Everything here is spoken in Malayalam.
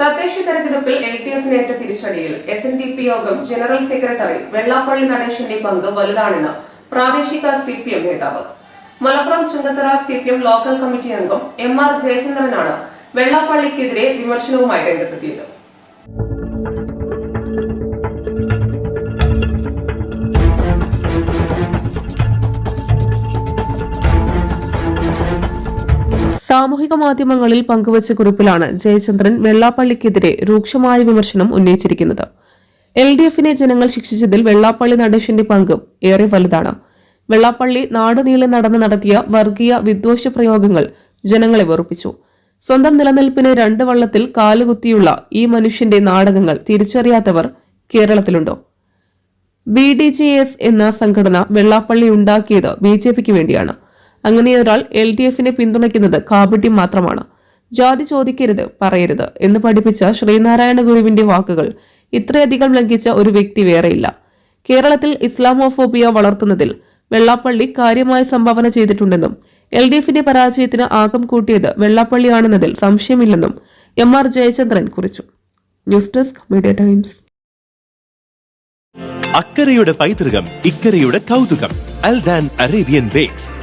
തദ്ദേശ തെരഞ്ഞെടുപ്പിൽ എൽ ഡി എഫിനേറ്റ തിരിച്ചടിയിൽ എസ് എൻ ഡി പി യോഗം ജനറൽ സെക്രട്ടറി വെള്ളാപ്പള്ളി നടേശന്റെ പങ്ക് വലുതാണെന്ന് പ്രാദേശിക സി പി എം നേതാവ്. Malappuram Chungathara C P M local committee അംഗം എം ആർ ജയചന്ദ്രനാണ് വെള്ളാപ്പള്ളിക്കെതിരെ വിമർശനവുമായി രംഗത്തെത്തിയത്. സാമൂഹിക മാധ്യമങ്ങളിൽ പങ്കുവച്ച കുറിപ്പിലാണ് ജയചന്ദ്രൻ വെള്ളാപ്പള്ളിക്കെതിരെ രൂക്ഷമായ വിമർശനം ഉന്നയിച്ചിരിക്കുന്നത്. എൽ ഡി എഫിനെ ജനങ്ങൾ ശിക്ഷിച്ചതിൽ വെള്ളാപ്പള്ളി നടേശന്റെ പങ്കും ഏറെ വലുതാണ്. വെള്ളാപ്പള്ളി നാടുനീളെ നടന്ന് നടത്തിയ വർഗീയ വിദ്വേഷ പ്രയോഗങ്ങൾ ജനങ്ങളെ വെറുപ്പിച്ചു. സ്വന്തം നിലനിൽപ്പിന് രണ്ട് വള്ളത്തിൽ കാലുകുത്തിയുള്ള ഈ മനുഷ്യന്റെ നാടകങ്ങൾ തിരിച്ചറിയാത്തവർ കേരളത്തിലുണ്ടോ? ബി ഡി ജെ എസ് എന്ന സംഘടന വെള്ളാപ്പള്ളി ഉണ്ടാക്കിയത് ബി ജെ പിക്ക് വേണ്ടിയാണ്. അങ്ങനെയൊരാൾ എൽ ഡി എഫിനെ പിന്തുണയ്ക്കുന്നത് കാപട്യം മാത്രമാണ്. ജാതി ചോദിക്കരുത് പറയരുത് എന്ന് പഠിപ്പിച്ച ശ്രീനാരായണ ഗുരുവിന്റെ വാക്കുകൾ ഇത്രയധികം ലംഘിച്ച ഒരു വ്യക്തി വേറെയില്ല. കേരളത്തിൽ ഇസ്ലാമോഫോബിയ വളർത്തുന്നതിൽ വെള്ളാപ്പള്ളി കാര്യമായ സംഭാവന ചെയ്തിട്ടുണ്ടെന്നും എൽ ഡി എഫിന്റെ പരാജയത്തിന് ആക്കം കൂട്ടിയത് വെള്ളാപ്പള്ളിയാണെന്നതിൽ സംശയമില്ലെന്നും എം ആർ ജയചന്ദ്രൻ കുറിച്ചു. News desk Media Times. അക്കരയുടെ പൈതൃകം ഇക്കരയുടെ കൗതുകം അൽദാൻ അറേബ്യൻ ബേക്സ്.